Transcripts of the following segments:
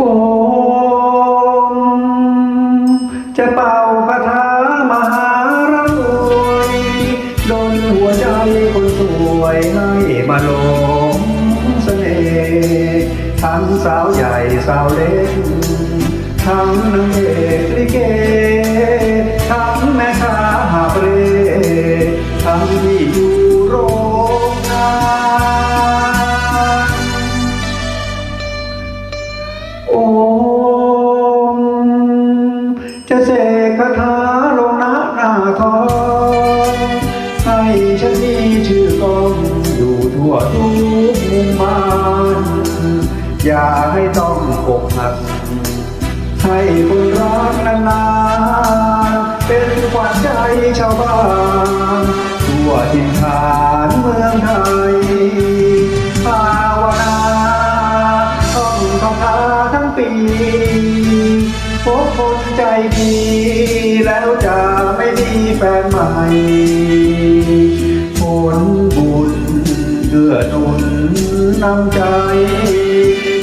โอมจะเป่าคาถามหารวยดนหัวใจคนสวยให้มาหลงเสน่ห์ทั้งสาวใหญ่สาวเล็กทั้งนางเอกลิเก คาถาลงน้าหน้าทองให้ฉันมีชื่อกองอยู่ทั่วทุกมุมบ้านอย่าให้ต้องอกหัก ให้คนรักนานๆเป็นขวัญใจชาวบ้านทั่วถิ่นฐานเมืองไทยภาวนาต้องทำทาทั้งปี พบคนใจดี แล้วจะไม่มีแฟนใหม่ผลบุญเกื้อหนุนนำใจ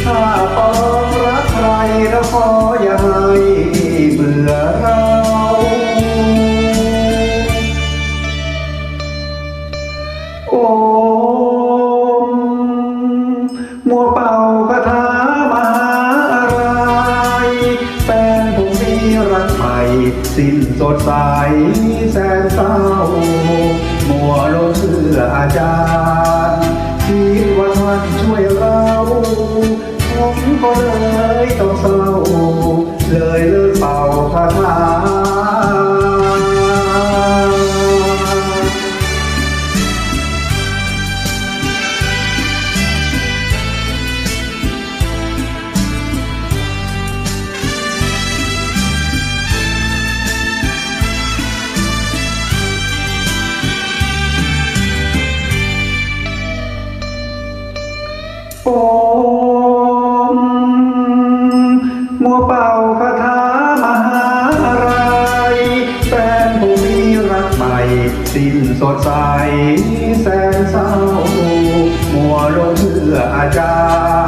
ถ้าปองรักใครแล้วขออย่าให้เบื่อเราโอ สิ้นสดใสแสนเศร้า มัวลงเชื่ออาจารย์ ผมมัวเป่าคาถามหาไรแฟนผู้มีรักใหม่ สิ้นสดใสแสนเศร้า มัวลงเพื่ออาจารย์